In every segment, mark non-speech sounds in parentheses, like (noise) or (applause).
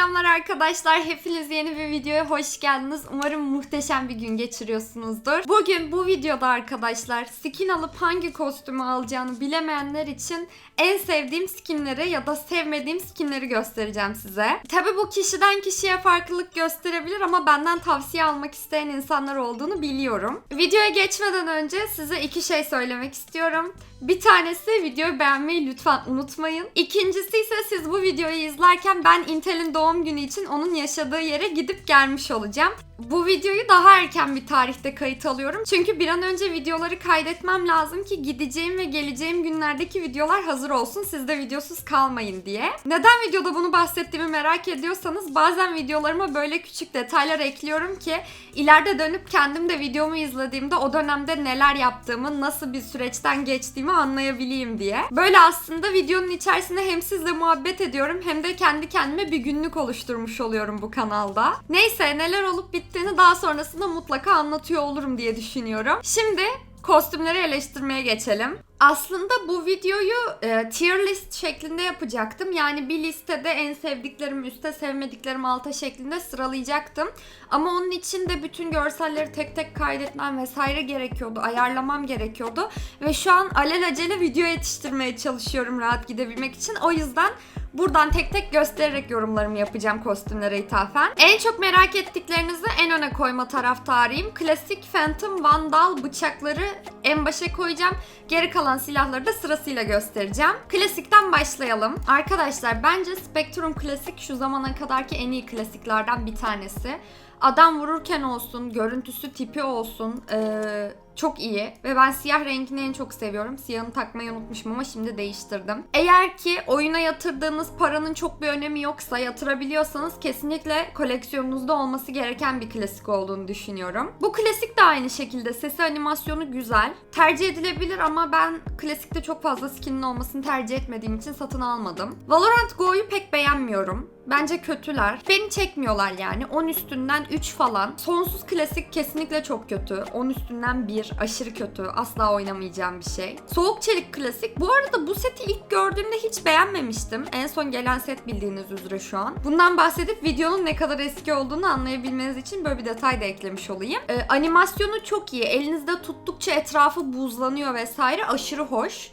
Selamlar arkadaşlar. Hepiniz yeni bir videoya hoş geldiniz. Umarım muhteşem bir gün geçiriyorsunuzdur. Bugün bu videoda arkadaşlar skin alıp hangi kostümü alacağını bilemeyenler için en sevdiğim skinleri ya da sevmediğim skinleri göstereceğim size. Tabi bu kişiden kişiye farklılık gösterebilir ama benden tavsiye almak isteyen insanlar olduğunu biliyorum. Videoya geçmeden önce size iki şey söylemek istiyorum. Bir tanesi videoyu beğenmeyi lütfen unutmayın. İkincisi ise siz bu videoyu izlerken ben Intel'in doğum günü için onun yaşadığı yere gidip gelmiş olacağım. Bu videoyu daha erken bir tarihte kayıt alıyorum. Çünkü bir an önce videoları kaydetmem lazım ki gideceğim ve geleceğim günlerdeki videolar hazır olsun. Siz de videosuz kalmayın diye. Neden videoda bunu bahsettiğimi merak ediyorsanız bazen videolarıma böyle küçük detaylar ekliyorum ki ileride dönüp kendim de videomu izlediğimde o dönemde neler yaptığımı, nasıl bir süreçten geçtiğimi anlayabileyim diye. Böyle aslında videonun içerisinde hem sizle muhabbet ediyorum hem de kendi kendime bir günlük oluşturmuş oluyorum bu kanalda. Neyse neler olup bittiğini daha sonrasında mutlaka anlatıyor olurum diye düşünüyorum. Şimdi kostümleri eleştirmeye geçelim. Aslında bu videoyu e, tier list şeklinde yapacaktım. Yani bir listede en sevdiklerim üste sevmediklerim alta şeklinde sıralayacaktım. Ama onun için de bütün görselleri tek tek kaydetmem vesaire gerekiyordu. Ayarlamam gerekiyordu. Ve şu an alelacele video yetiştirmeye çalışıyorum rahat gidebilmek için. O yüzden Buradan tek tek göstererek yorumlarımı yapacağım kostümlere ithafen. En çok merak ettiklerinizi en öne koyma taraftarıyım. Klasik Phantom Vandal bıçakları en başa koyacağım. Geri kalan silahları da sırasıyla göstereceğim. Klasikten başlayalım. Arkadaşlar bence Spectrum Klasik şu zamana kadarki en iyi klasiklerden bir tanesi. Adam vururken olsun, görüntüsü tipi olsun, ee, çok iyi ve ben siyah rengini en çok seviyorum. Siyahını takmayı unutmuşum ama şimdi değiştirdim. Eğer ki oyuna yatırdığınız paranın çok bir önemi yoksa yatırabiliyorsanız kesinlikle koleksiyonunuzda olması gereken bir klasik olduğunu düşünüyorum. Bu klasik de aynı şekilde sesi animasyonu güzel. Tercih edilebilir ama ben klasikte çok fazla skinin olmasını tercih etmediğim için satın almadım. Valorant Go'yu pek beğenmiyorum. Bence kötüler. Beni çekmiyorlar yani. 10 üstünden 3 falan. Sonsuz klasik kesinlikle çok kötü. 10 üstünden 1 aşırı kötü. Asla oynamayacağım bir şey. Soğuk çelik klasik. Bu arada bu seti ilk gördüğümde hiç beğenmemiştim. En son gelen set bildiğiniz üzere şu an. Bundan bahsedip videonun ne kadar eski olduğunu anlayabilmeniz için böyle bir detay da eklemiş olayım. Ee, animasyonu çok iyi. Elinizde tuttukça etrafı buzlanıyor vesaire. Aşırı hoş.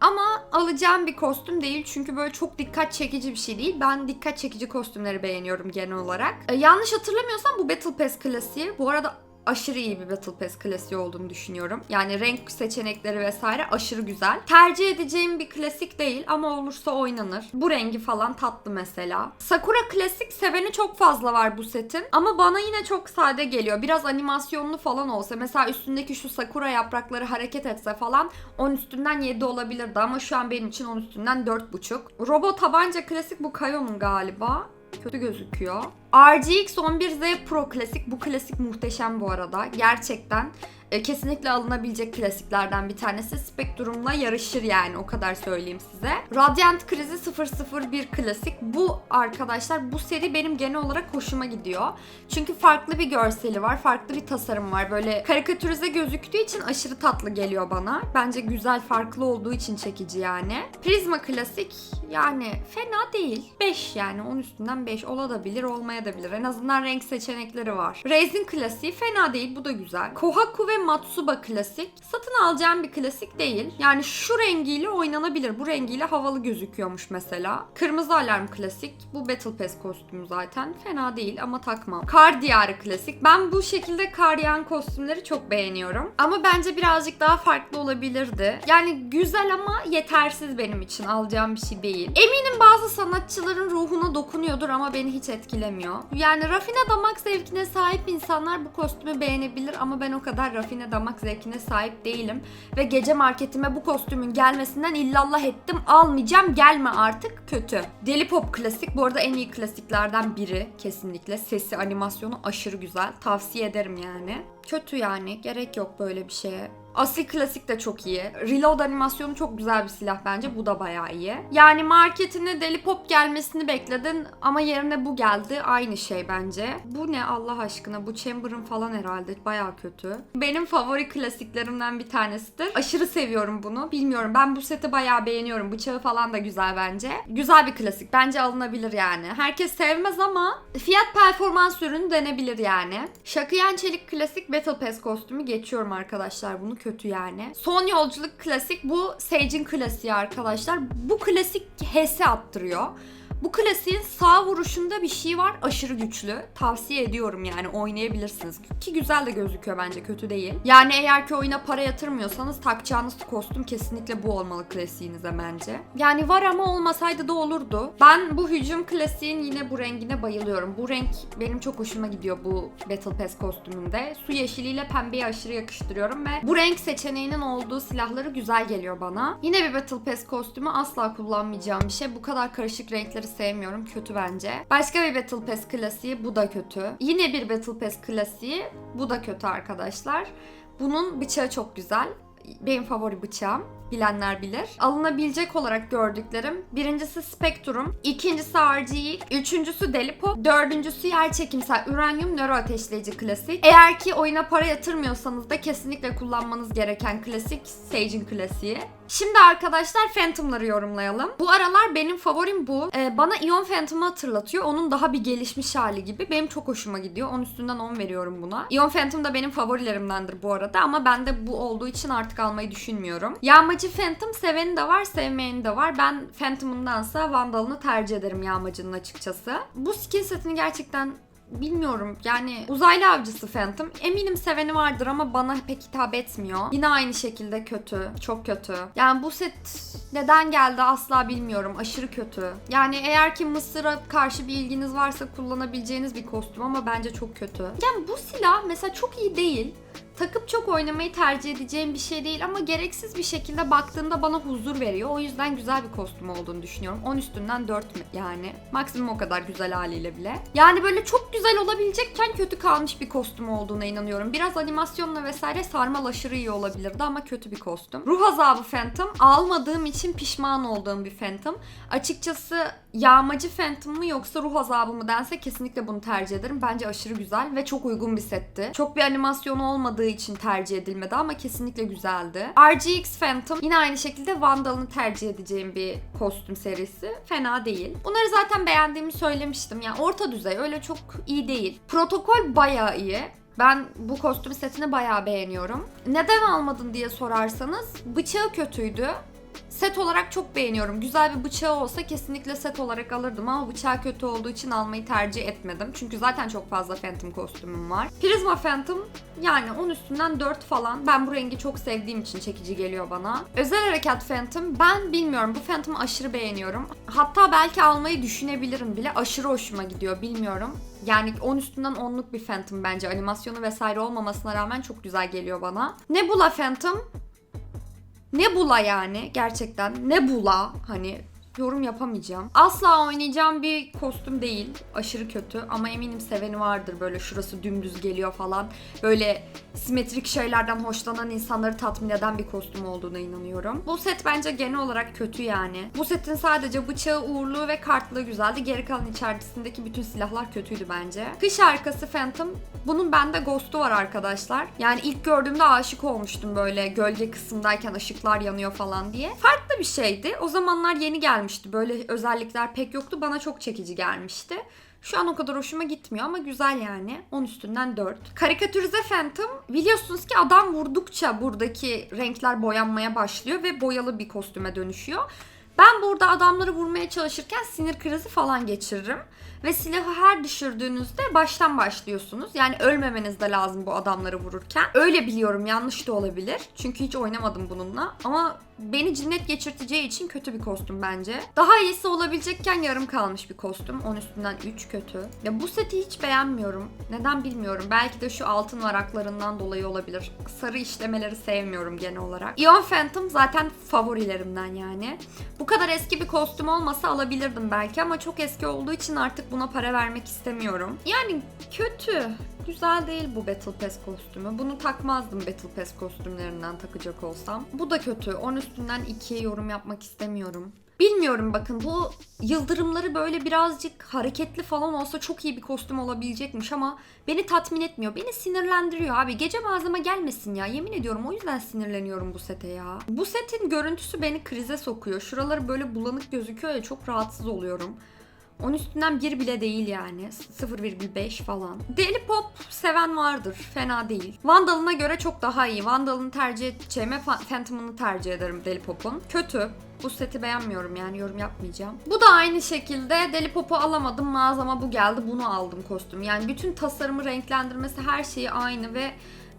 Ama alacağım bir kostüm değil çünkü böyle çok dikkat çekici bir şey değil. Ben dikkat çekici kostümleri beğeniyorum genel olarak. Ee, yanlış hatırlamıyorsam bu Battle Pass klasiği. Bu arada aşırı iyi bir Battle Pass klasiği olduğunu düşünüyorum. Yani renk seçenekleri vesaire aşırı güzel. Tercih edeceğim bir klasik değil ama olursa oynanır. Bu rengi falan tatlı mesela. Sakura klasik seveni çok fazla var bu setin. Ama bana yine çok sade geliyor. Biraz animasyonlu falan olsa. Mesela üstündeki şu sakura yaprakları hareket etse falan 10 üstünden 7 olabilirdi ama şu an benim için 10 üstünden 4,5. Robo tabanca klasik bu Kayo'nun galiba kötü gözüküyor. RGX 11Z Pro klasik. Bu klasik muhteşem bu arada. Gerçekten e, kesinlikle alınabilecek klasiklerden bir tanesi. Spectrum'la yarışır yani o kadar söyleyeyim size. Radiant Krizi 001 klasik. Bu arkadaşlar bu seri benim genel olarak hoşuma gidiyor. Çünkü farklı bir görseli var, farklı bir tasarım var. Böyle karikatürize gözüktüğü için aşırı tatlı geliyor bana. Bence güzel, farklı olduğu için çekici yani. Prisma klasik yani fena değil. 5 yani 10 üstünden 5 olabilir, olmayabilir. En azından renk seçenekleri var. Raisin klasiği fena değil, bu da güzel. Kohaku ve Matsuba klasik. Satın alacağım bir klasik değil. Yani şu rengiyle oynanabilir. Bu rengiyle havalı gözüküyormuş mesela. Kırmızı alarm klasik. Bu Battle Pass kostümü zaten. Fena değil ama takmam. Kar diyarı klasik. Ben bu şekilde kar yağan kostümleri çok beğeniyorum. Ama bence birazcık daha farklı olabilirdi. Yani güzel ama yetersiz benim için. Alacağım bir şey değil. Eminim bazı sanatçıların ruhuna dokunuyordur ama beni hiç etkilemiyor. Yani rafine damak zevkine sahip insanlar bu kostümü beğenebilir ama ben o kadar rafine damak zevkine sahip değilim. Ve gece marketime bu kostümün gelmesinden illallah ettim. Almayacağım gelme artık kötü. Deli Pop klasik. Bu arada en iyi klasiklerden biri kesinlikle. Sesi, animasyonu aşırı güzel. Tavsiye ederim yani. Kötü yani. Gerek yok böyle bir şeye. Asil klasik de çok iyi. Reload animasyonu çok güzel bir silah bence. Bu da bayağı iyi. Yani marketine deli pop gelmesini bekledin ama yerine bu geldi. Aynı şey bence. Bu ne Allah aşkına? Bu Chamber'ın falan herhalde. Bayağı kötü. Benim favori klasiklerimden bir tanesidir. Aşırı seviyorum bunu. Bilmiyorum ben bu seti bayağı beğeniyorum. Bıçağı falan da güzel bence. Güzel bir klasik. Bence alınabilir yani. Herkes sevmez ama fiyat performans ürünü denebilir yani. Şakıyan Çelik klasik Battle Pass kostümü geçiyorum arkadaşlar. Bunu kötü yani. Son yolculuk klasik. Bu Sage'in klasiği arkadaşlar. Bu klasik HS attırıyor. Bu klasiğin sağ vuruşunda bir şey var aşırı güçlü. Tavsiye ediyorum yani oynayabilirsiniz. Ki güzel de gözüküyor bence kötü değil. Yani eğer ki oyuna para yatırmıyorsanız takacağınız kostüm kesinlikle bu olmalı klasiğinize bence. Yani var ama olmasaydı da olurdu. Ben bu hücum klasiğin yine bu rengine bayılıyorum. Bu renk benim çok hoşuma gidiyor bu Battle Pass kostümünde. Su yeşiliyle pembeyi aşırı yakıştırıyorum ve bu renk seçeneğinin olduğu silahları güzel geliyor bana. Yine bir Battle Pass kostümü asla kullanmayacağım bir şey. Bu kadar karışık renkleri sevmiyorum. Kötü bence. Başka bir Battle Pass klasiği. Bu da kötü. Yine bir Battle Pass klasiği. Bu da kötü arkadaşlar. Bunun bıçağı çok güzel. Benim favori bıçağım. Bilenler bilir. Alınabilecek olarak gördüklerim. Birincisi Spectrum, ikincisi RGE, üçüncüsü Delipo, dördüncüsü yer çekimsel uranyum nöro ateşleyici klasik. Eğer ki oyuna para yatırmıyorsanız da kesinlikle kullanmanız gereken klasik Sage'in klasiği. Şimdi arkadaşlar Phantom'ları yorumlayalım. Bu aralar benim favorim bu. Ee, bana Ion Phantom'ı hatırlatıyor. Onun daha bir gelişmiş hali gibi. Benim çok hoşuma gidiyor. 10 üstünden 10 veriyorum buna. Ion Phantom da benim favorilerimdendir bu arada ama ben de bu olduğu için artık almayı düşünmüyorum. Yağmacı Phantom seveni de var, sevmeyeni de var. Ben Phantom'ındansa Vandal'ını tercih ederim yağmacının açıkçası. Bu skin setini gerçekten Bilmiyorum yani uzaylı avcısı Phantom. Eminim seveni vardır ama bana pek hitap etmiyor. Yine aynı şekilde kötü. Çok kötü. Yani bu set neden geldi asla bilmiyorum. Aşırı kötü. Yani eğer ki Mısır'a karşı bir ilginiz varsa kullanabileceğiniz bir kostüm ama bence çok kötü. Yani bu silah mesela çok iyi değil takıp çok oynamayı tercih edeceğim bir şey değil ama gereksiz bir şekilde baktığında bana huzur veriyor. O yüzden güzel bir kostüm olduğunu düşünüyorum. 10 üstünden 4 mü yani. Maksimum o kadar güzel haliyle bile. Yani böyle çok güzel olabilecekken kötü kalmış bir kostüm olduğuna inanıyorum. Biraz animasyonla vesaire sarmal aşırı iyi olabilirdi ama kötü bir kostüm. Ruh azabı Phantom. Almadığım için pişman olduğum bir Phantom. Açıkçası yağmacı Phantom mı yoksa ruh azabı mı dense kesinlikle bunu tercih ederim. Bence aşırı güzel ve çok uygun bir setti. Çok bir animasyonu olmadığı için tercih edilmedi ama kesinlikle güzeldi. RGX Phantom yine aynı şekilde Vandal'ını tercih edeceğim bir kostüm serisi. Fena değil. Bunları zaten beğendiğimi söylemiştim. Yani orta düzey öyle çok iyi değil. Protokol bayağı iyi. Ben bu kostüm setini bayağı beğeniyorum. Neden almadın diye sorarsanız bıçağı kötüydü. Set olarak çok beğeniyorum. Güzel bir bıçağı olsa kesinlikle set olarak alırdım ama bıçağı kötü olduğu için almayı tercih etmedim. Çünkü zaten çok fazla Phantom kostümüm var. Prisma Phantom yani 10 üstünden 4 falan. Ben bu rengi çok sevdiğim için çekici geliyor bana. Özel Harekat Phantom ben bilmiyorum. Bu Phantom'ı aşırı beğeniyorum. Hatta belki almayı düşünebilirim bile. Aşırı hoşuma gidiyor bilmiyorum. Yani 10 üstünden 10'luk bir Phantom bence. Animasyonu vesaire olmamasına rağmen çok güzel geliyor bana. Nebula Phantom ne bula yani gerçekten? Ne bula? Hani yorum yapamayacağım. Asla oynayacağım bir kostüm değil. Aşırı kötü ama eminim seveni vardır böyle şurası dümdüz geliyor falan. Böyle simetrik şeylerden hoşlanan insanları tatmin eden bir kostüm olduğuna inanıyorum. Bu set bence genel olarak kötü yani. Bu setin sadece bıçağı, uğurluğu ve kartlığı güzeldi. Geri kalan içerisindeki bütün silahlar kötüydü bence. Kış arkası Phantom. Bunun bende Ghost'u var arkadaşlar. Yani ilk gördüğümde aşık olmuştum böyle gölge kısımdayken ışıklar yanıyor falan diye. Farklı bir şeydi. O zamanlar yeni gelmişti. Böyle özellikler pek yoktu. Bana çok çekici gelmişti. Şu an o kadar hoşuma gitmiyor ama güzel yani. 10 üstünden 4. Karikatürize Phantom. Biliyorsunuz ki adam vurdukça buradaki renkler boyanmaya başlıyor ve boyalı bir kostüme dönüşüyor. Ben burada adamları vurmaya çalışırken sinir krizi falan geçiririm. Ve silahı her düşürdüğünüzde baştan başlıyorsunuz. Yani ölmemeniz de lazım bu adamları vururken. Öyle biliyorum yanlış da olabilir. Çünkü hiç oynamadım bununla. Ama beni cinnet geçirteceği için kötü bir kostüm bence. Daha iyisi olabilecekken yarım kalmış bir kostüm. 10 üstünden 3 kötü. Ya bu seti hiç beğenmiyorum. Neden bilmiyorum. Belki de şu altın varaklarından dolayı olabilir. Sarı işlemeleri sevmiyorum genel olarak. Ion Phantom zaten favorilerimden yani. Bu kadar eski bir kostüm olmasa alabilirdim belki ama çok eski olduğu için artık buna para vermek istemiyorum. Yani kötü. güzel değil bu Battle Pass kostümü. Bunu takmazdım Battle Pass kostümlerinden takacak olsam. Bu da kötü. 10 üstünden 2'ye yorum yapmak istemiyorum. Bilmiyorum bakın bu yıldırımları böyle birazcık hareketli falan olsa çok iyi bir kostüm olabilecekmiş ama beni tatmin etmiyor. Beni sinirlendiriyor abi. Gece malzeme gelmesin ya. Yemin ediyorum o yüzden sinirleniyorum bu sete ya. Bu setin görüntüsü beni krize sokuyor. Şuraları böyle bulanık gözüküyor ya çok rahatsız oluyorum. 10 üstünden 1 bile değil yani. 0,5 falan. Deli Pop seven vardır. Fena değil. Vandal'ına göre çok daha iyi. Vandal'ını tercih edeceğime Phantom'ını tercih ederim Deli Pop'un. Kötü. Bu seti beğenmiyorum yani yorum yapmayacağım. Bu da aynı şekilde Deli Pop'u alamadım. Mağazama bu geldi. Bunu aldım kostüm. Yani bütün tasarımı renklendirmesi her şeyi aynı ve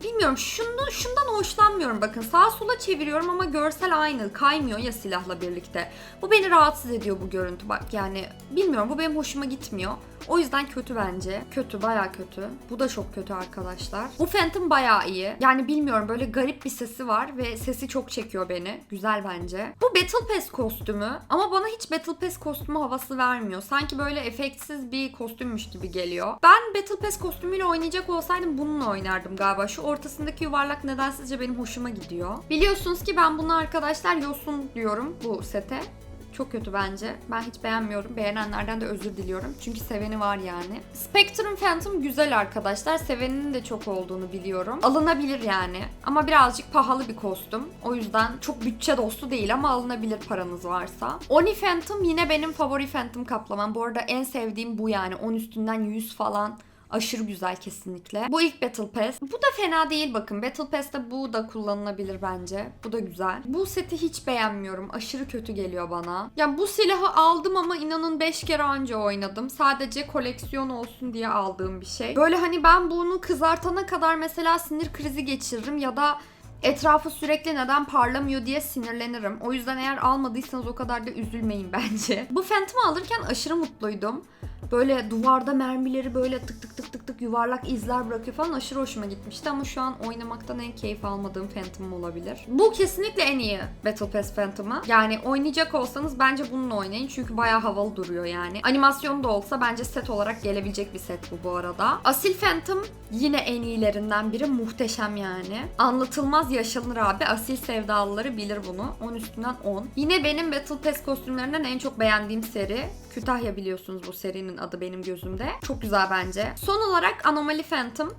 Bilmiyorum şunu, şundan hoşlanmıyorum bakın sağa sola çeviriyorum ama görsel aynı kaymıyor ya silahla birlikte. Bu beni rahatsız ediyor bu görüntü bak yani bilmiyorum bu benim hoşuma gitmiyor. O yüzden kötü bence. Kötü baya kötü. Bu da çok kötü arkadaşlar. Bu Phantom baya iyi. Yani bilmiyorum böyle garip bir sesi var ve sesi çok çekiyor beni. Güzel bence. Bu Battle Pass kostümü ama bana hiç Battle Pass kostümü havası vermiyor. Sanki böyle efektsiz bir kostümmüş gibi geliyor. Ben Battle Pass kostümüyle oynayacak olsaydım bununla oynardım galiba. Şu ortasındaki yuvarlak nedensizce benim hoşuma gidiyor. Biliyorsunuz ki ben bunu arkadaşlar yosun diyorum bu sete. Çok kötü bence. Ben hiç beğenmiyorum. Beğenenlerden de özür diliyorum. Çünkü seveni var yani. Spectrum Phantom güzel arkadaşlar. Seveninin de çok olduğunu biliyorum. Alınabilir yani. Ama birazcık pahalı bir kostüm. O yüzden çok bütçe dostu değil ama alınabilir paranız varsa. Oni Phantom yine benim favori Phantom kaplamam. Bu arada en sevdiğim bu yani. 10 üstünden 100 falan. Aşırı güzel kesinlikle. Bu ilk Battle Pass. Bu da fena değil bakın. Battle Pass'te bu da kullanılabilir bence. Bu da güzel. Bu seti hiç beğenmiyorum. Aşırı kötü geliyor bana. Yani bu silahı aldım ama inanın 5 kere anca oynadım. Sadece koleksiyon olsun diye aldığım bir şey. Böyle hani ben bunu kızartana kadar mesela sinir krizi geçiririm ya da etrafı sürekli neden parlamıyor diye sinirlenirim. O yüzden eğer almadıysanız o kadar da üzülmeyin (laughs) bence. Bu Phantom'ı alırken aşırı mutluydum. Böyle duvarda mermileri böyle tık tık tık tık tık yuvarlak izler bırakıyor falan aşırı hoşuma gitmişti ama şu an oynamaktan en keyif almadığım Phantom olabilir. Bu kesinlikle en iyi Battle Pass Phantom'ı. Yani oynayacak olsanız bence bununla oynayın çünkü bayağı havalı duruyor yani. Animasyonu da olsa bence set olarak gelebilecek bir set bu bu arada. Asil Phantom yine en iyilerinden biri muhteşem yani. Anlatılmaz yaşanır abi. Asil sevdalıları bilir bunu. 10 üstünden 10. Yine benim Battle Pass kostümlerinden en çok beğendiğim seri. Kütahya biliyorsunuz bu serinin adı benim gözümde. Çok güzel bence. Son olarak Anomaly Phantom.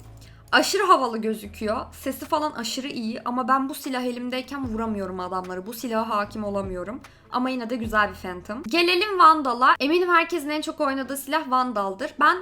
Aşırı havalı gözüküyor. Sesi falan aşırı iyi ama ben bu silah elimdeyken vuramıyorum adamları. Bu silaha hakim olamıyorum. Ama yine de güzel bir Phantom. Gelelim Vandal'a. Eminim herkesin en çok oynadığı silah Vandal'dır. Ben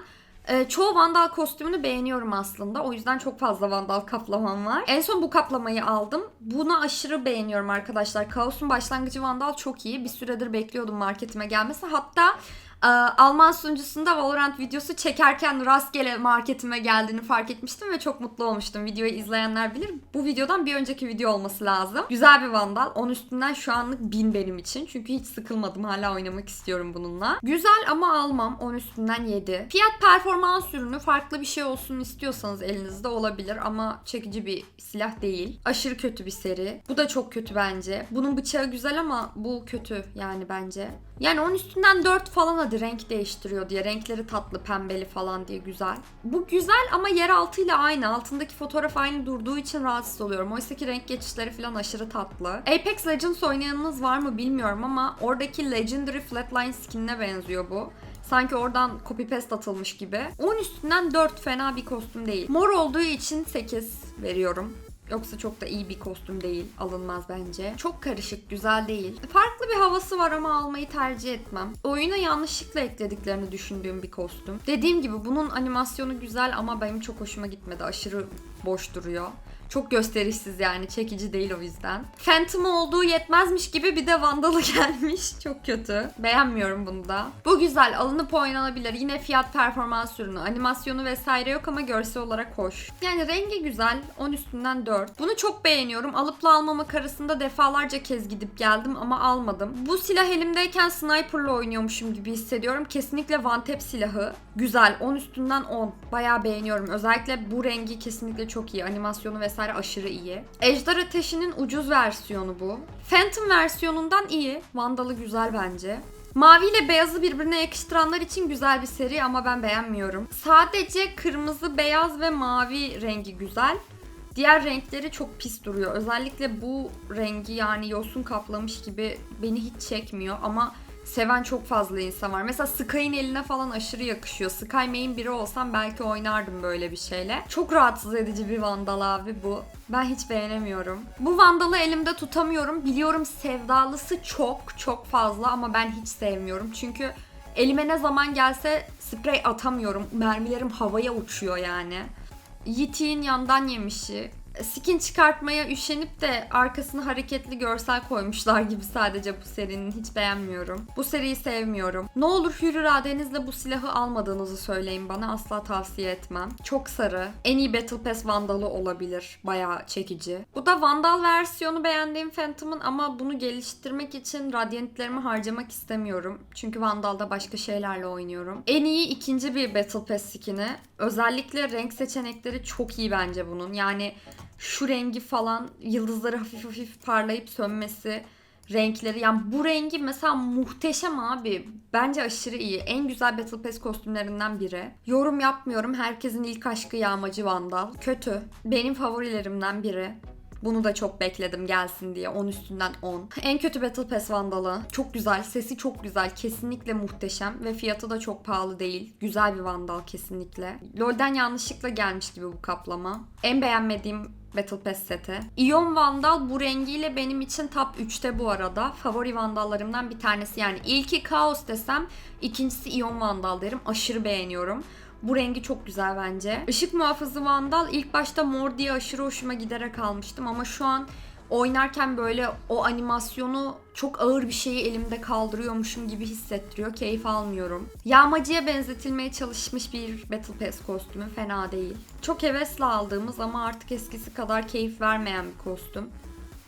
ee, çoğu Vandal kostümünü beğeniyorum aslında. O yüzden çok fazla Vandal kaplamam var. En son bu kaplamayı aldım. Bunu aşırı beğeniyorum arkadaşlar. Kaos'un başlangıcı Vandal çok iyi. Bir süredir bekliyordum marketime gelmesi. Hatta Alman sunucusunda Valorant videosu çekerken rastgele marketime geldiğini fark etmiştim ve çok mutlu olmuştum. Videoyu izleyenler bilir. Bu videodan bir önceki video olması lazım. Güzel bir Vandal. 10 üstünden şu anlık 1000 benim için. Çünkü hiç sıkılmadım. Hala oynamak istiyorum bununla. Güzel ama almam. 10 üstünden 7. Fiyat performans ürünü farklı bir şey olsun istiyorsanız elinizde olabilir ama çekici bir silah değil. Aşırı kötü bir seri. Bu da çok kötü bence. Bunun bıçağı güzel ama bu kötü yani bence. Yani 10 üstünden 4 falan hadi renk değiştiriyor diye. Renkleri tatlı pembeli falan diye güzel. Bu güzel ama yer altıyla aynı. Altındaki fotoğraf aynı durduğu için rahatsız oluyorum. Oysa ki renk geçişleri falan aşırı tatlı. Apex Legends oynayanınız var mı bilmiyorum ama oradaki Legendary Flatline skinine benziyor bu. Sanki oradan copy paste atılmış gibi. 10 üstünden 4 fena bir kostüm değil. Mor olduğu için 8 veriyorum. Yoksa çok da iyi bir kostüm değil. Alınmaz bence. Çok karışık, güzel değil. Farklı bir havası var ama almayı tercih etmem. Oyuna yanlışlıkla eklediklerini düşündüğüm bir kostüm. Dediğim gibi bunun animasyonu güzel ama benim çok hoşuma gitmedi. Aşırı boş duruyor. Çok gösterişsiz yani çekici değil o yüzden. Phantom olduğu yetmezmiş gibi bir de Vandal'ı (laughs) gelmiş. Çok kötü. Beğenmiyorum bunu da. Bu güzel alınıp oynanabilir. Yine fiyat performans ürünü. Animasyonu vesaire yok ama görsel olarak hoş. Yani rengi güzel. 10 üstünden 4. Bunu çok beğeniyorum. Alıpla almamak arasında defalarca kez gidip geldim ama almadım. Bu silah elimdeyken sniper'la oynuyormuşum gibi hissediyorum. Kesinlikle Vantep silahı. Güzel. 10 üstünden 10. Bayağı beğeniyorum. Özellikle bu rengi kesinlikle çok iyi. Animasyonu vesaire aşırı iyi. Ejder Ateşi'nin ucuz versiyonu bu. Phantom versiyonundan iyi. Vandal'ı güzel bence. Mavi ile beyazı birbirine yakıştıranlar için güzel bir seri ama ben beğenmiyorum. Sadece kırmızı, beyaz ve mavi rengi güzel. Diğer renkleri çok pis duruyor. Özellikle bu rengi yani yosun kaplamış gibi beni hiç çekmiyor ama seven çok fazla insan var. Mesela Sky'ın eline falan aşırı yakışıyor. Sky main biri olsam belki oynardım böyle bir şeyle. Çok rahatsız edici bir vandal abi bu. Ben hiç beğenemiyorum. Bu vandalı elimde tutamıyorum. Biliyorum sevdalısı çok çok fazla ama ben hiç sevmiyorum. Çünkü elime ne zaman gelse sprey atamıyorum. Mermilerim havaya uçuyor yani. Yiğit'in yandan yemişi. Skin çıkartmaya üşenip de arkasına hareketli görsel koymuşlar gibi sadece bu serinin. Hiç beğenmiyorum. Bu seriyi sevmiyorum. Ne olur hür iradenizle bu silahı almadığınızı söyleyin bana. Asla tavsiye etmem. Çok sarı. En iyi Battle Pass Vandal'ı olabilir. Bayağı çekici. Bu da Vandal versiyonu beğendiğim Phantom'ın ama bunu geliştirmek için radyantlerimi harcamak istemiyorum. Çünkü Vandal'da başka şeylerle oynuyorum. En iyi ikinci bir Battle Pass skin'i. Özellikle renk seçenekleri çok iyi bence bunun. Yani şu rengi falan yıldızları hafif hafif parlayıp sönmesi renkleri yani bu rengi mesela muhteşem abi. Bence aşırı iyi. En güzel Battle Pass kostümlerinden biri. Yorum yapmıyorum. Herkesin ilk aşkı yağmacı Vandal. Kötü. Benim favorilerimden biri. Bunu da çok bekledim gelsin diye. 10 üstünden 10. En kötü Battle Pass Vandal'ı. Çok güzel. Sesi çok güzel. Kesinlikle muhteşem. Ve fiyatı da çok pahalı değil. Güzel bir Vandal kesinlikle. LoL'den yanlışlıkla gelmiş gibi bu kaplama. En beğenmediğim Battle Pass seti. Ion Vandal bu rengiyle benim için top 3'te bu arada. Favori Vandallarımdan bir tanesi. Yani ilki Chaos desem ikincisi Ion Vandal derim. Aşırı beğeniyorum. Bu rengi çok güzel bence. Işık muhafızı Vandal ilk başta mor diye aşırı hoşuma giderek almıştım ama şu an oynarken böyle o animasyonu çok ağır bir şeyi elimde kaldırıyormuşum gibi hissettiriyor. Keyif almıyorum. Yağmacıya benzetilmeye çalışmış bir Battle Pass kostümü fena değil. Çok hevesle aldığımız ama artık eskisi kadar keyif vermeyen bir kostüm.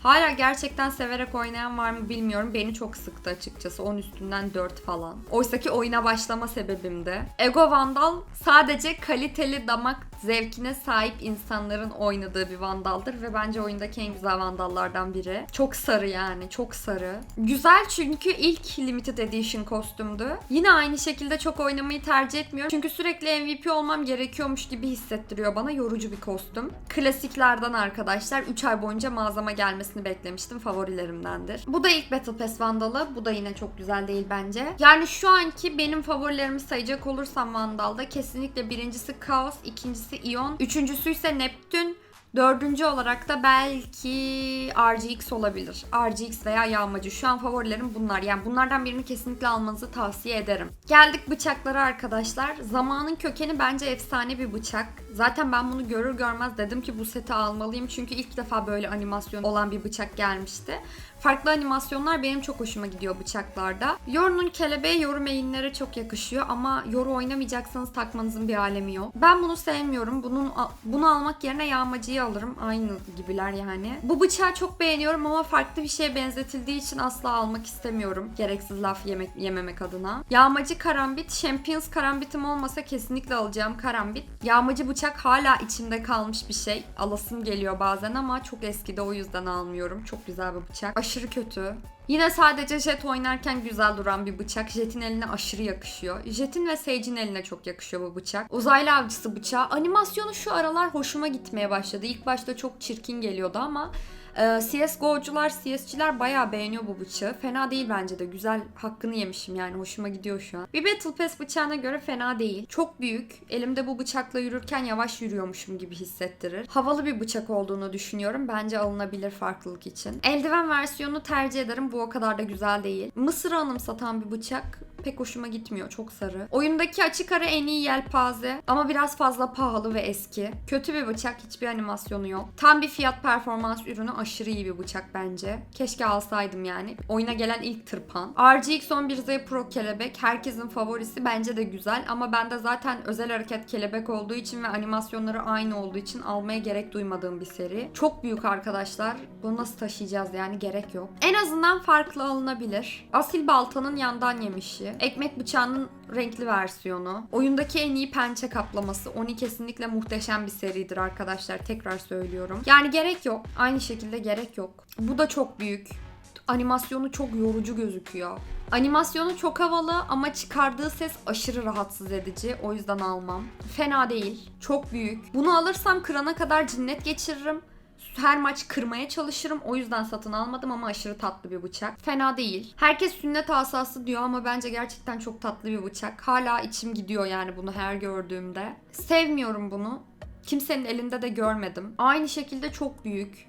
Hala gerçekten severek oynayan var mı bilmiyorum. Beni çok sıktı açıkçası. 10 üstünden 4 falan. Oysaki oyuna başlama sebebim de. Ego Vandal sadece kaliteli damak zevkine sahip insanların oynadığı bir vandaldır ve bence oyundaki en güzel vandallardan biri. Çok sarı yani, çok sarı. Güzel çünkü ilk limited edition kostümdü. Yine aynı şekilde çok oynamayı tercih etmiyorum. Çünkü sürekli MVP olmam gerekiyormuş gibi hissettiriyor bana. Yorucu bir kostüm. Klasiklerden arkadaşlar 3 ay boyunca mağazama gelmesini beklemiştim. Favorilerimdendir. Bu da ilk Battle Pass vandalı. Bu da yine çok güzel değil bence. Yani şu anki benim favorilerimi sayacak olursam vandalda kesinlikle birincisi Chaos, ikincisi Ion, üçüncüsü ise Neptün. Dördüncü olarak da belki RGX olabilir. RGX veya yağmacı. Şu an favorilerim bunlar. Yani bunlardan birini kesinlikle almanızı tavsiye ederim. Geldik bıçaklara arkadaşlar. Zamanın kökeni bence efsane bir bıçak. Zaten ben bunu görür görmez dedim ki bu seti almalıyım. Çünkü ilk defa böyle animasyon olan bir bıçak gelmişti. Farklı animasyonlar benim çok hoşuma gidiyor bıçaklarda. Yoru'nun kelebeği Yoru mainlere çok yakışıyor ama Yoru oynamayacaksanız takmanızın bir alemi yok. Ben bunu sevmiyorum. Bunun bunu almak yerine yağmacıyı alırım. Aynı gibiler yani. Bu bıçağı çok beğeniyorum ama farklı bir şeye benzetildiği için asla almak istemiyorum. Gereksiz laf yemek, yememek adına. Yağmacı karambit. Champions karambitim olmasa kesinlikle alacağım karambit. Yağmacı bıçak hala içimde kalmış bir şey. Alasım geliyor bazen ama çok eskide o yüzden almıyorum. Çok güzel bir bıçak. Aşırı kötü. Yine sadece jet oynarken güzel duran bir bıçak. Jet'in eline aşırı yakışıyor. Jet'in ve Sage'in eline çok yakışıyor bu bıçak. Uzaylı avcısı bıçağı. Animasyonu şu aralar hoşuma gitmeye başladı. İlk başta çok çirkin geliyordu ama ee, CSGO'cular, CS'ciler bayağı beğeniyor bu bıçağı. Fena değil bence de. Güzel hakkını yemişim yani. Hoşuma gidiyor şu an. Bir Battle Pass bıçağına göre fena değil. Çok büyük. Elimde bu bıçakla yürürken yavaş yürüyormuşum gibi hissettirir. Havalı bir bıçak olduğunu düşünüyorum. Bence alınabilir farklılık için. Eldiven versiyonu tercih ederim. Bu o kadar da güzel değil. Mısır'ı anımsatan bir bıçak pek hoşuma gitmiyor. Çok sarı. Oyundaki açık ara en iyi yelpaze ama biraz fazla pahalı ve eski. Kötü bir bıçak. Hiçbir animasyonu yok. Tam bir fiyat performans ürünü. Aşırı iyi bir bıçak bence. Keşke alsaydım yani. Oyuna gelen ilk tırpan. RGX 11Z Pro kelebek. Herkesin favorisi. Bence de güzel ama bende zaten özel hareket kelebek olduğu için ve animasyonları aynı olduğu için almaya gerek duymadığım bir seri. Çok büyük arkadaşlar. Bunu nasıl taşıyacağız yani gerek yok. En azından farklı alınabilir. Asil baltanın yandan yemişi. Ekmek bıçağının renkli versiyonu. Oyundaki en iyi pençe kaplaması. Oni kesinlikle muhteşem bir seridir arkadaşlar. Tekrar söylüyorum. Yani gerek yok. Aynı şekilde gerek yok. Bu da çok büyük. animasyonu çok yorucu gözüküyor. Animasyonu çok havalı ama çıkardığı ses aşırı rahatsız edici. O yüzden almam. Fena değil. Çok büyük. Bunu alırsam kırana kadar cinnet geçiririm. Her maç kırmaya çalışırım. O yüzden satın almadım ama aşırı tatlı bir bıçak. Fena değil. Herkes sünnet asası diyor ama bence gerçekten çok tatlı bir bıçak. Hala içim gidiyor yani bunu her gördüğümde. Sevmiyorum bunu. Kimsenin elinde de görmedim. Aynı şekilde çok büyük.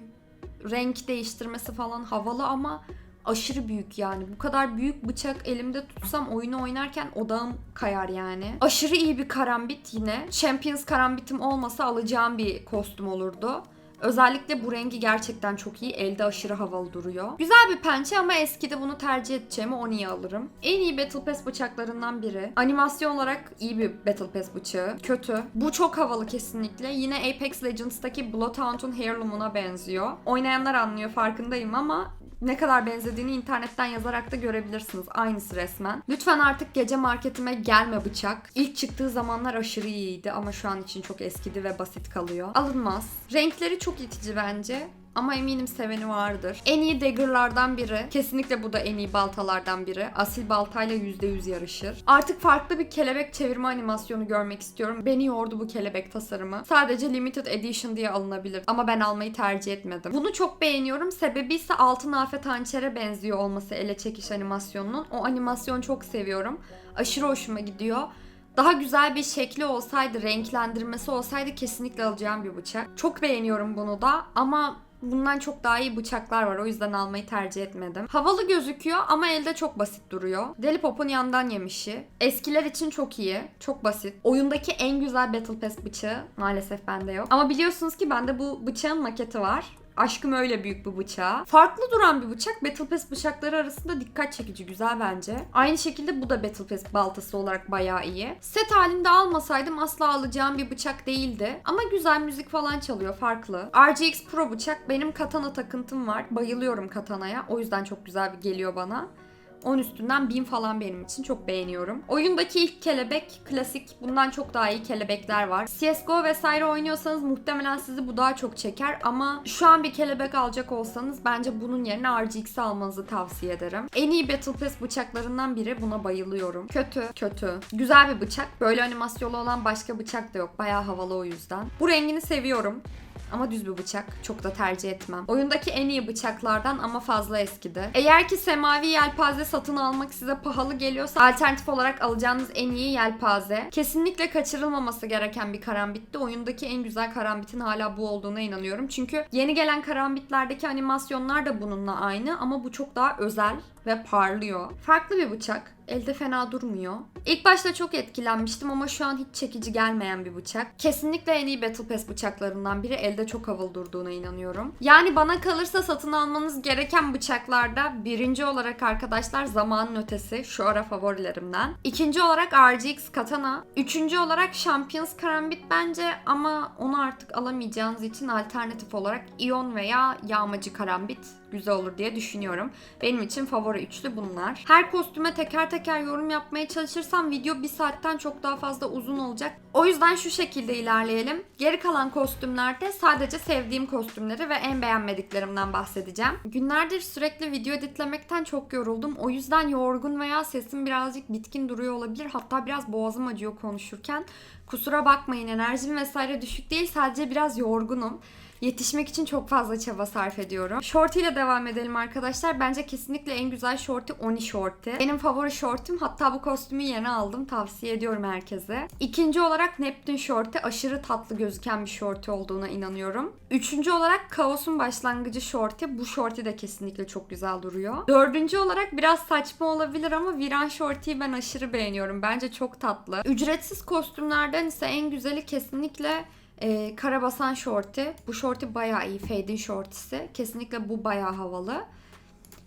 Renk değiştirmesi falan havalı ama aşırı büyük yani. Bu kadar büyük bıçak elimde tutsam oyunu oynarken odağım kayar yani. Aşırı iyi bir karambit yine. Champions karambitim olmasa alacağım bir kostüm olurdu. Özellikle bu rengi gerçekten çok iyi. Elde aşırı havalı duruyor. Güzel bir pençe ama eskide bunu tercih edeceğimi o niye alırım. En iyi Battle Pass bıçaklarından biri. Animasyon olarak iyi bir Battle Pass bıçağı. Kötü. Bu çok havalı kesinlikle. Yine Apex Legends'taki Bloodhound'un Heirloom'una benziyor. Oynayanlar anlıyor farkındayım ama ne kadar benzediğini internetten yazarak da görebilirsiniz. Aynısı resmen. Lütfen artık gece marketime gelme bıçak. İlk çıktığı zamanlar aşırı iyiydi ama şu an için çok eskidi ve basit kalıyor. Alınmaz. Renkleri çok itici bence. Ama eminim seveni vardır. En iyi dagger'lardan biri. Kesinlikle bu da en iyi baltalardan biri. Asil baltayla %100 yarışır. Artık farklı bir kelebek çevirme animasyonu görmek istiyorum. Beni yordu bu kelebek tasarımı. Sadece limited edition diye alınabilir. Ama ben almayı tercih etmedim. Bunu çok beğeniyorum. Sebebi ise altın afet hançere benziyor olması ele çekiş animasyonunun. O animasyonu çok seviyorum. Aşırı hoşuma gidiyor. Daha güzel bir şekli olsaydı, renklendirmesi olsaydı kesinlikle alacağım bir bıçak. Çok beğeniyorum bunu da ama bundan çok daha iyi bıçaklar var. O yüzden almayı tercih etmedim. Havalı gözüküyor ama elde çok basit duruyor. Deli Pop'un yandan yemişi. Eskiler için çok iyi. Çok basit. Oyundaki en güzel Battle Pass bıçağı. Maalesef bende yok. Ama biliyorsunuz ki bende bu bıçağın maketi var. Aşkım öyle büyük bir bıçağı. Farklı duran bir bıçak. Battle Pass bıçakları arasında dikkat çekici. Güzel bence. Aynı şekilde bu da Battle Pass baltası olarak bayağı iyi. Set halinde almasaydım asla alacağım bir bıçak değildi. Ama güzel müzik falan çalıyor. Farklı. RGX Pro bıçak. Benim katana takıntım var. Bayılıyorum katanaya. O yüzden çok güzel bir geliyor bana. 10 üstünden 1000 falan benim için çok beğeniyorum. Oyundaki ilk kelebek klasik. Bundan çok daha iyi kelebekler var. CSGO vesaire oynuyorsanız muhtemelen sizi bu daha çok çeker ama şu an bir kelebek alacak olsanız bence bunun yerine RGX'i almanızı tavsiye ederim. En iyi Battle Pass bıçaklarından biri. Buna bayılıyorum. Kötü, kötü. Güzel bir bıçak. Böyle animasyonu olan başka bıçak da yok. Bayağı havalı o yüzden. Bu rengini seviyorum. Ama düz bir bıçak. Çok da tercih etmem. Oyundaki en iyi bıçaklardan ama fazla eskidi. Eğer ki semavi yelpaze satın almak size pahalı geliyorsa alternatif olarak alacağınız en iyi yelpaze. Kesinlikle kaçırılmaması gereken bir karambitti. Oyundaki en güzel karambitin hala bu olduğuna inanıyorum. Çünkü yeni gelen karambitlerdeki animasyonlar da bununla aynı ama bu çok daha özel ve parlıyor. Farklı bir bıçak. Elde fena durmuyor. İlk başta çok etkilenmiştim ama şu an hiç çekici gelmeyen bir bıçak. Kesinlikle en iyi Battle Pass bıçaklarından biri. Elde çok havalı durduğuna inanıyorum. Yani bana kalırsa satın almanız gereken bıçaklarda birinci olarak arkadaşlar zamanın ötesi. Şu ara favorilerimden. İkinci olarak RGX Katana. Üçüncü olarak Champions Karambit bence ama onu artık alamayacağınız için alternatif olarak Ion veya Yağmacı Karambit güzel olur diye düşünüyorum. Benim için favori üçlü bunlar. Her kostüme teker teker yorum yapmaya çalışırsam video bir saatten çok daha fazla uzun olacak. O yüzden şu şekilde ilerleyelim. Geri kalan kostümlerde sadece sevdiğim kostümleri ve en beğenmediklerimden bahsedeceğim. Günlerdir sürekli video editlemekten çok yoruldum. O yüzden yorgun veya sesim birazcık bitkin duruyor olabilir. Hatta biraz boğazım acıyor konuşurken. Kusura bakmayın enerjim vesaire düşük değil sadece biraz yorgunum. Yetişmek için çok fazla çaba sarf ediyorum. Shorty ile devam edelim arkadaşlar. Bence kesinlikle en güzel shorty Oni Shorty. Benim favori shortim hatta bu kostümü yeni aldım. Tavsiye ediyorum herkese. İkinci olarak Neptune Shorty. Aşırı tatlı gözüken bir shorty olduğuna inanıyorum. Üçüncü olarak Kaos'un başlangıcı shorty. Bu shorty de kesinlikle çok güzel duruyor. Dördüncü olarak biraz saçma olabilir ama Viran Shorty'yi ben aşırı beğeniyorum. Bence çok tatlı. Ücretsiz kostümlerden ise en güzeli kesinlikle ee, Karabasan şorti. Bu şorti bayağı iyi. Fade'in şortisi. Kesinlikle bu bayağı havalı.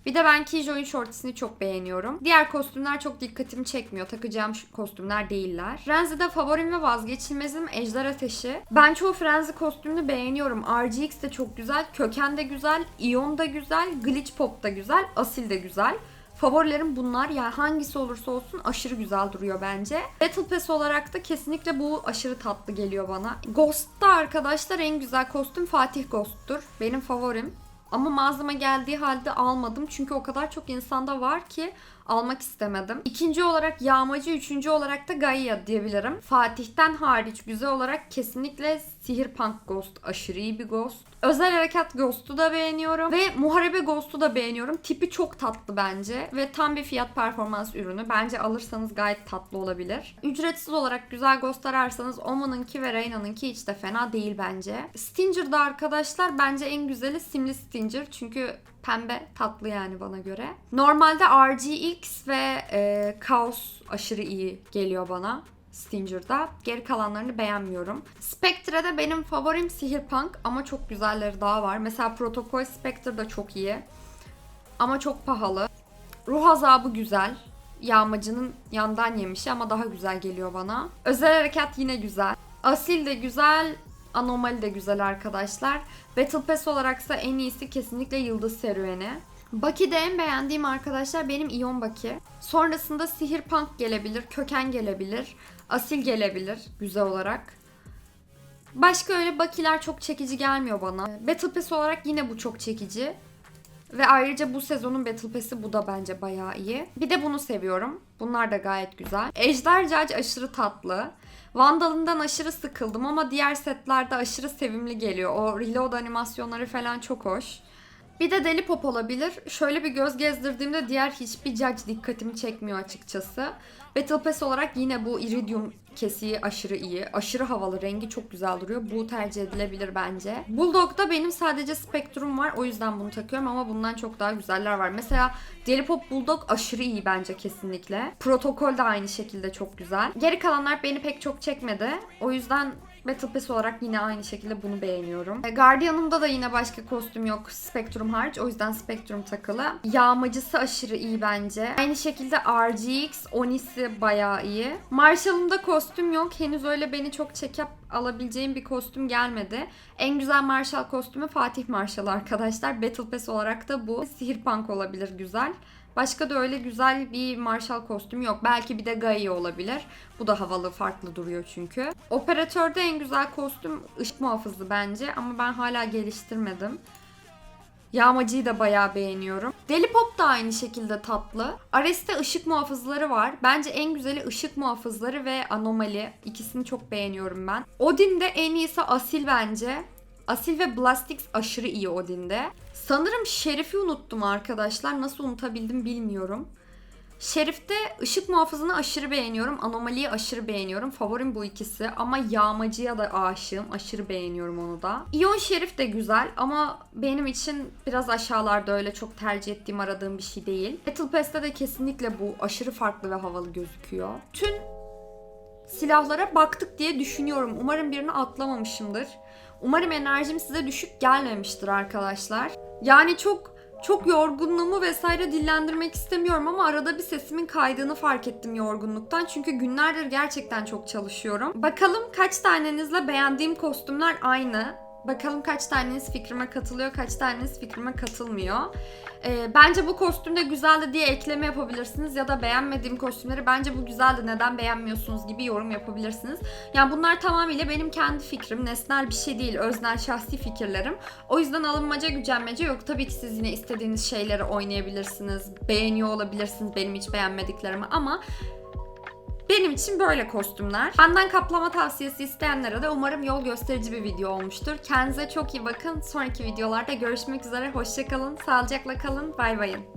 Bir de ben Keyjoy'un şortisini çok beğeniyorum. Diğer kostümler çok dikkatimi çekmiyor. Takacağım kostümler değiller. Frenzy'de favorim ve vazgeçilmezim Ejder Ateşi. Ben çoğu Frenzy kostümünü beğeniyorum. RGX de çok güzel. Köken de güzel. Ion da güzel. Glitch Pop da güzel. Asil de güzel. Favorilerim bunlar. Yani hangisi olursa olsun aşırı güzel duruyor bence. Battle Pass olarak da kesinlikle bu aşırı tatlı geliyor bana. Ghost'ta arkadaşlar en güzel kostüm Fatih Ghost'tur. Benim favorim. Ama malzeme geldiği halde almadım. Çünkü o kadar çok insanda var ki almak istemedim. İkinci olarak yağmacı, üçüncü olarak da Gaia diyebilirim. Fatih'ten hariç güzel olarak kesinlikle Sihirpunk Ghost aşırı iyi bir ghost. Özel Harekat Ghost'u da beğeniyorum ve Muharebe Ghost'u da beğeniyorum. Tipi çok tatlı bence ve tam bir fiyat performans ürünü. Bence alırsanız gayet tatlı olabilir. Ücretsiz olarak güzel ghost ararsanız Omen'ınki ve Reyna'nınki hiç de fena değil bence. Stinger'da arkadaşlar bence en güzeli simli Stinger çünkü pembe tatlı yani bana göre. Normalde RGX ve e, Chaos aşırı iyi geliyor bana. Stinger'da. Geri kalanlarını beğenmiyorum. Spectre'de benim favorim Sihirpunk ama çok güzelleri daha var. Mesela Protokol Spectre da çok iyi. Ama çok pahalı. Ruh azabı güzel. Yağmacının yandan yemişi ama daha güzel geliyor bana. Özel harekat yine güzel. Asil de güzel. Anomali de güzel arkadaşlar. Battle Pass olaraksa en iyisi kesinlikle Yıldız Serüveni. Baki'de en beğendiğim arkadaşlar benim Ion Baki. Sonrasında Sihirpunk gelebilir, Köken gelebilir, Asil gelebilir güzel olarak. Başka öyle Bakiler çok çekici gelmiyor bana. Battle Pass olarak yine bu çok çekici. Ve ayrıca bu sezonun Battle Pass'i bu da bence bayağı iyi. Bir de bunu seviyorum. Bunlar da gayet güzel. Ejder Judge aşırı tatlı. Vandal'ından aşırı sıkıldım ama diğer setlerde aşırı sevimli geliyor. O reload animasyonları falan çok hoş. Bir de Deli Pop olabilir. Şöyle bir göz gezdirdiğimde diğer hiçbir judge dikkatimi çekmiyor açıkçası. Battle Pass olarak yine bu Iridium kesiği aşırı iyi. Aşırı havalı. Rengi çok güzel duruyor. Bu tercih edilebilir bence. Bulldog'da benim sadece Spectrum var. O yüzden bunu takıyorum ama bundan çok daha güzeller var. Mesela Deli Pop Bulldog aşırı iyi bence kesinlikle. Protokol de aynı şekilde çok güzel. Geri kalanlar beni pek çok çekmedi. O yüzden Battle Pass olarak yine aynı şekilde bunu beğeniyorum. E, Guardian'ımda da yine başka kostüm yok Spectrum hariç. O yüzden Spectrum takılı. Yağmacısı aşırı iyi bence. Aynı şekilde RGX, Onis'i bayağı iyi. Marshall'ımda kostüm yok. Henüz öyle beni çok çekip alabileceğim bir kostüm gelmedi. En güzel Marshall kostümü Fatih Marshall arkadaşlar. Battle Pass olarak da bu. Sihirpunk olabilir güzel. Başka da öyle güzel bir Marshall kostümü yok. Belki bir de Gaia olabilir. Bu da havalı, farklı duruyor çünkü. Operatörde en güzel kostüm ışık muhafızı bence ama ben hala geliştirmedim. Yağmacıyı da bayağı beğeniyorum. Deli Pop da aynı şekilde tatlı. Ares'te ışık muhafızları var. Bence en güzeli ışık muhafızları ve anomali. İkisini çok beğeniyorum ben. Odin'de en iyisi Asil bence. Asil ve Blastix aşırı iyi Odin'de. Sanırım Şerif'i unuttum arkadaşlar. Nasıl unutabildim bilmiyorum. Şerif'te ışık muhafızını aşırı beğeniyorum. Anomaliyi aşırı beğeniyorum. Favorim bu ikisi. Ama yağmacıya da aşığım. Aşırı beğeniyorum onu da. İyon Şerif de güzel ama benim için biraz aşağılarda öyle çok tercih ettiğim aradığım bir şey değil. Battle Pass'te de kesinlikle bu aşırı farklı ve havalı gözüküyor. Tüm silahlara baktık diye düşünüyorum. Umarım birini atlamamışımdır. Umarım enerjim size düşük gelmemiştir arkadaşlar. Yani çok çok yorgunluğumu vesaire dillendirmek istemiyorum ama arada bir sesimin kaydığını fark ettim yorgunluktan. Çünkü günlerdir gerçekten çok çalışıyorum. Bakalım kaç tanenizle beğendiğim kostümler aynı. Bakalım kaç taneniz fikrime katılıyor, kaç taneniz fikrime katılmıyor. Ee, bence bu kostüm de güzeldi diye ekleme yapabilirsiniz ya da beğenmediğim kostümleri bence bu güzeldi neden beğenmiyorsunuz gibi yorum yapabilirsiniz. Yani bunlar tamamıyla benim kendi fikrim, nesnel bir şey değil, öznel şahsi fikirlerim. O yüzden alınmaca gücenmece yok. Tabii ki siz yine istediğiniz şeyleri oynayabilirsiniz, beğeniyor olabilirsiniz benim hiç beğenmediklerimi ama benim için böyle kostümler. Benden kaplama tavsiyesi isteyenlere de umarım yol gösterici bir video olmuştur. Kendinize çok iyi bakın. Sonraki videolarda görüşmek üzere. Hoşçakalın. Sağlıcakla kalın. Bay bayın.